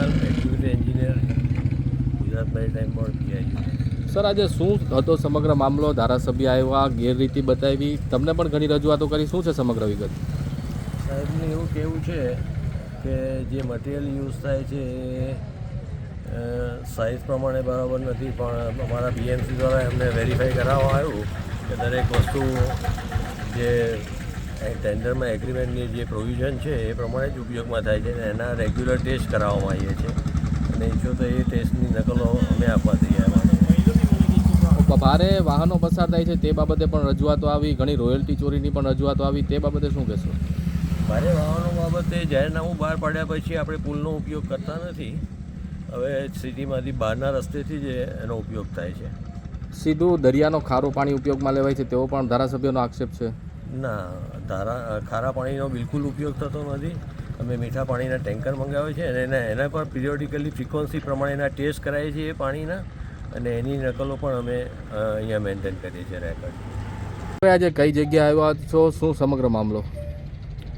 Panchal executive engineer Gujarat maritime board P sir આજે શું હતો સમગ્ર મામલો? ધારાસભ્ય આવ્યા ગેરરીતિ બતાવી. તમને પણ ઘણી રજૂઆતો કરી. શું છે સમગ્ર વિગત? સાહેબને એવું કહેવું છે કે જે મટીરિયલ યુઝ થાય છે એ સાઇઝ પ્રમાણે બરાબર નથી પણ અમારા બીએમસી દ્વારા એમને વેરીફાઈ કરાવવા આવ્યું કે દરેક વસ્તુ જે ટેન્ડરમાં એગ્રીમેન્ટની જે પ્રોવિઝન છે એ પ્રમાણે જ ઉપયોગમાં થાય છે અને એના રેગ્યુલર ટેસ્ટ કરાવવામાં આવીએ છીએ. અને ઈચ્છો તો એ ટેસ્ટની નકલો અમે આપવા તૈયાર ભારે વાહનો પસાર થાય છે તે બાબતે પણ રજૂઆતો આવી ઘણી રોયલ્ટી ચોરીની પણ રજૂઆતો આવી તે બાબતે શું કહેશો? ભારે વાહનો બાબતે જાહેરનામું બહાર પાડ્યા પછી આપણે પુલનો ઉપયોગ કરતા નથી. હવે સિટીમાંથી બહારના રસ્તેથી જ એનો ઉપયોગ થાય છે. સીધું દરિયાનો ખારું પાણી ઉપયોગમાં લેવાય છે તેવો પણ ધારાસભ્યોનો આક્ષેપ છે. ના ધારા ખારા પાણીનો બિલકુલ ઉપયોગ થતો નથી. અમે મીઠા પાણીના ટેન્કર મંગાવે છે અને એના એના પર પિરિયોડિકલી ફ્રિકવન્સી પ્રમાણેના ટેસ્ટ કરાવીએ છીએ એ પાણીના અને એની નકલો પણ અમે અહીંયા મેન્ટેન કરીએ છીએ રેકોર્ડ હવે આજે કઈ જગ્યાએ આવ્યા છો? શું સમગ્ર મામલો?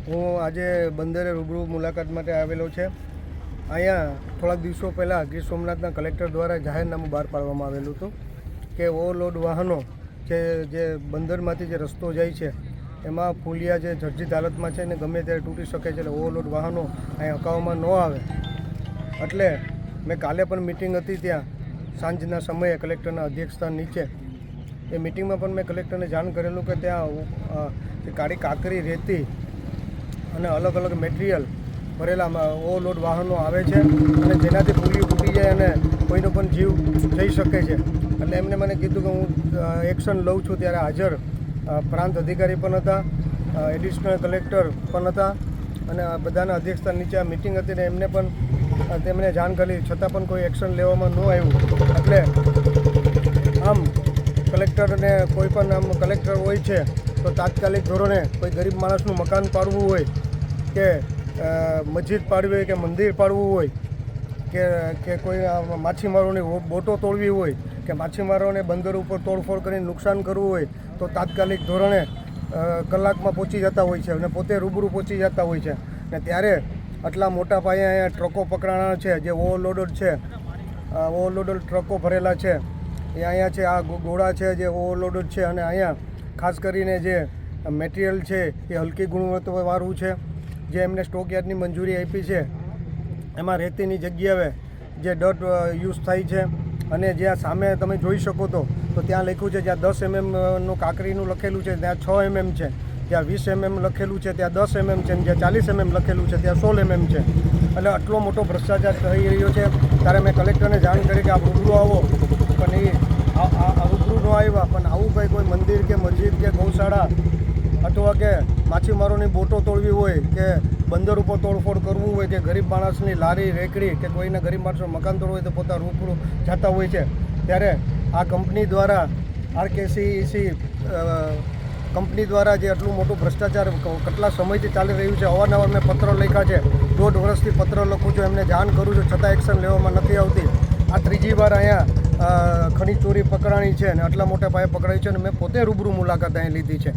હું આજે બંદરે રૂબરૂ મુલાકાત માટે આવેલો છે. અહીંયા થોડાક દિવસો પહેલાં ગીર સોમનાથના કલેક્ટર દ્વારા જાહેરનામું બહાર પાડવામાં આવેલું હતું કે ઓવરલોડ વાહનો જે જે બંદરમાંથી જે રસ્તો જાય છે એમાં પુલિયા જે જર્જિત હાલતમાં છે ને ગમે ત્યારે તૂટી શકે છે એટલે ઓવરલોડ વાહનો અહીં અકાવવામાં ન આવે. એટલે મેં કાલે પણ મિટિંગ હતી ત્યાં, સાંજના સમયે કલેક્ટરના અધ્યક્ષસ્થાન નીચે. એ મિટિંગમાં પણ મેં કલેક્ટરને જાણ કરેલું કે ત્યાં કાળી કાકરી રેતી અને અલગ અલગ મટીરિયલ ભરેલા ઓવરલોડ વાહનો આવે છે અને જેનાથી પુલી તૂટી જાય અને કોઈનો પણ જીવ જઈ શકે છે. એટલે એમને મને કીધું કે હું એક્શન લઉં છું ત્યારે હાજર. પ્રાંત અધિકારી પણ હતા એડિશનલ કલેક્ટર પણ હતા અને બધાના અધ્યક્ષતા નીચે આ મિટિંગ હતી ને એમને પણ તેમણે જાણ કરી છતાં પણ કોઈ એક્શન લેવામાં ન આવ્યું. એટલે આમ કલેક્ટરને કોઈ પણ આમ કલેક્ટર હોય છે, તો તાત્કાલિક ધોરણે કોઈ ગરીબ માણસનું મકાન પાડવું હોય કે મસ્જિદ પાડવી હોય કે મંદિર પાડવું હોય કે કે કોઈ માછીમારોની બોટો તોડવી હોય કે માછીમારોને બંદર ઉપર તોડફોડ કરીને નુકસાન કરવું હોય તો તાત્કાલિક ધોરણે કલાકમાં પહોંચી જતા હોય છે અને પોતે રૂબરૂ પહોંચી જતા હોય છે. ને ત્યારે આટલા મોટા પાયે અહીંયા ટ્રકો પકડાણા છે, જે ઓવરલોડેડ છે ઓવરલોડેડ ટ્રકો ભરેલા છે. એ અહીંયા છે, આ ગોળા છે જે ઓવરલોડેડ છે અને અહીંયા ખાસ કરીને જે મટીરિયલ છે એ હલકી ગુણવત્તાવાળું છે. જે એમને સ્ટોકયાર્ડની મંજૂરી આપી છે. એમાં રેતીની જગ્યાએ જે ડટ યુઝ થાય છે. અને જ્યાં સામે તમે જોઈ શકો તો તો ત્યાં લખ્યું છે જ્યાં દસ એમએમનું કાકરીનું લખેલું છે, ત્યાં છ એમએમ છે, જ્યાં વીસ એમએમ લખેલું છે, ત્યાં દસ એમએમ છે ને જ્યાં ચાલીસ એમએમ લખેલું છે, ત્યાં સોળ એમએમ છે. એટલે આટલો મોટો ભ્રષ્ટાચાર થઈ રહ્યો છે, ત્યારે મેં કલેક્ટરને જાણ કરી કે આ રૂબરૂ આવો, પણ એ રૂબરૂ ન આવ્યા, પણ આવું કંઈ કોઈ મંદિર કે મસ્જિદ કે ગૌશાળા, અથવા કે માછીમારોની બોટો તોડવી હોય કે બંદર ઉપર તોડફોડ કરવું હોય કે ગરીબ માણસની લારી, રેકડી કે કોઈને ગરીબ માણસો મકાન તોડવું હોય તો પોતા રૂબરૂ જતા હોય છે. ત્યારે આ કંપની દ્વારા આરકેસીસી કંપની દ્વારા જે આટલું મોટું ભ્રષ્ટાચાર કેટલા સમયથી ચાલી રહ્યું છે, અવારનવાર મેં પત્ર લખ્યા છે. દોઢ વર્ષથી પત્ર લખું છું, એમને જાણ કરું છું, છતાં એક્શન લેવામાં નથી આવતી. આ ત્રીજી વાર અહીંયા ખનીચોરી પકડાણી છે અને આટલા મોટા પાયે પકડાઈ છે અને મેં પોતે રૂબરૂ મુલાકાત અહીં લીધી છે.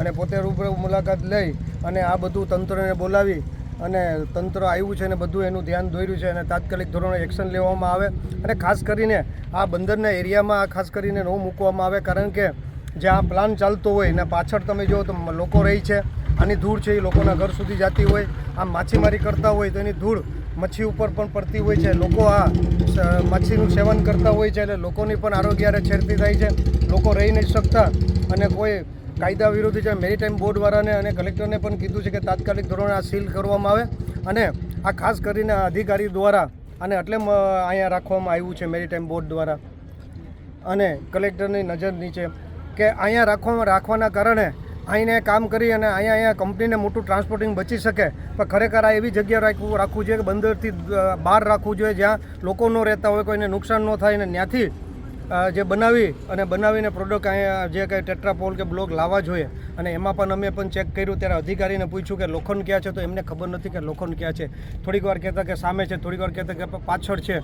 અને પોતે રૂબરૂ મુલાકાત લઈ અને આ બધું તંત્રને બોલાવી અને તંત્ર આવ્યું છે અને બધું એનું ધ્યાન દોર્યું છે અને તાત્કાલિક ધોરણે એક્શન લેવામાં આવે. અને ખાસ કરીને આ બંદરના એરિયામાં આ ખાસ કરીને ન મૂકવામાં આવે, કારણ કે જ્યાં પ્લાન ચાલતો હોય ને પાછળ તમે જુઓ તો લોકો રહી છે, આની ધૂળ છે, એ લોકોના ઘર સુધી જતી હોય આમ માછીમારી કરતા હોય તો એની ધૂળ મચ્છી ઉપર પણ પડતી હોય છે, લોકો આ મચ્છીનું સેવન કરતા હોય છે એટલે લોકોની પણ આરોગ્ય હારે છેડતી થાય છે, લોકો રહી નહીં શકતા અને કોઈ કાયદા વિરોધી છે મેરીટાઈમ બોર્ડવાળાને અને કલેક્ટરને પણ કીધું છે કે તાત્કાલિક ધોરણે આ સીલ કરવામાં આવે અને આ ખાસ કરીને અધિકારી દ્વારા અને એટલે અહીંયા રાખવામાં આવ્યું છે મેરીટાઈમ બોર્ડ દ્વારા. અને કલેક્ટરની નજર નીચે કે અહીંયા રાખવામાં, રાખવાના કારણે અહીંને કામ કરી અને અહીંયા અહીંયા કંપનીને મોટું ટ્રાન્સપોર્ટિંગ બચી શકે. પણ ખરેખર આ એવી જગ્યા રાખવું રાખવું જોઈએ કે બંદરથી બહાર રાખવું જોઈએ જ્યાં લોકો ન રહેતા હોય, કોઈને નુકસાન ન થાય અને ત્યાંથી જે બનાવી અને બનાવીને પ્રોડક્ટ અહીંયા જે કંઈ ટેટ્રાપોલ કે બ્લોક લાવવા જોઈએ, અને એમાં પણ અમે પણ ચેક કર્યું ત્યારે અધિકારીને પૂછ્યું કે લોખંડ ક્યાં છે, તો એમને ખબર નથી કે લોખંડ ક્યાં છે. થોડીક વાર કહેતા કે સામે છે, થોડીક વાર કહેતા કે પાછળ છે,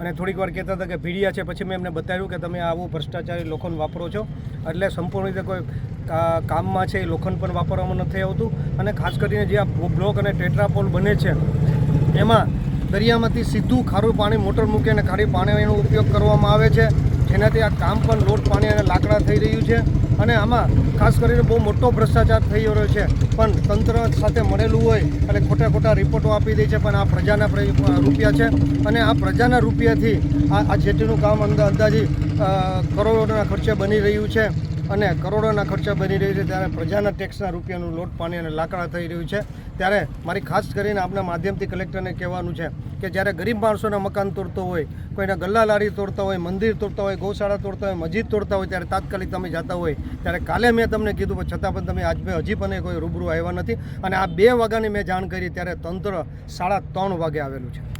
અને થોડીક વાર કહેતા હતા કે ભીડિયા છે. પછી મેં એમને બતાવ્યું કે તમે આવું ભ્રષ્ટાચારી લોખંડ વાપરો છો, એટલે સંપૂર્ણ રીતે કોઈ કામમાં છે એ લોખંડ પણ વાપરવામાં નથી આવતું, અને ખાસ કરીને જે આ બ્લોક અને ટેટ્રાપોલ બને છે, એમાં દરિયામાંથી સીધું ખારું પાણી, મોટર મૂકીને ખારી પાણીનો ઉપયોગ કરવામાં આવે છે. જેનાથી આ કામ પણ લોટ, પાણી અને લાકડા થઈ રહ્યું છે અને આમાં ખાસ કરીને બહુ મોટો ભ્રષ્ટાચાર થઈ રહ્યો છે. પણ તંત્ર સાથે મળેલું હોય અને ખોટા ખોટા રિપોર્ટો આપી દે છે, પણ આ પ્રજાના પ્ર- રૂપિયા છે અને આ પ્રજાના રૂપિયાથી આ આ જેટીનું કામ અંદા અંદાજી કરોડોના ખર્ચે બની રહ્યું છે. અને કરોડોના ખર્ચા બની રહ્યું છે ત્યારે પ્રજાના ટેક્સના રૂપિયાનું લોટ, પાણી અને લાકડા થઈ રહ્યું છે. ત્યારે મારી ખાસ કરીને આપના માધ્યમથી કલેક્ટરને કહેવાનું છે કે જ્યારે ગરીબ માણસોના મકાન તોડતો હોય, કોઈના ગલ્લા લારી તોડતા હોય, મંદિર તોડતા હોય, ગૌશાળા તોડતા હોય, મસ્જિદ તોડતા હોય, ત્યારે તાત્કાલિક તમે જતા હોય, ત્યારે કાલે મેં તમને કીધું, પણ છતાં પણ તમે આજ હજી પણ કોઈ રૂબરૂ આવ્યા નથી. અને આ બે વાગ્યાની મેં જાણ કરી, ત્યારે તંત્ર સાડા ત્રણ વાગે આવેલું છે.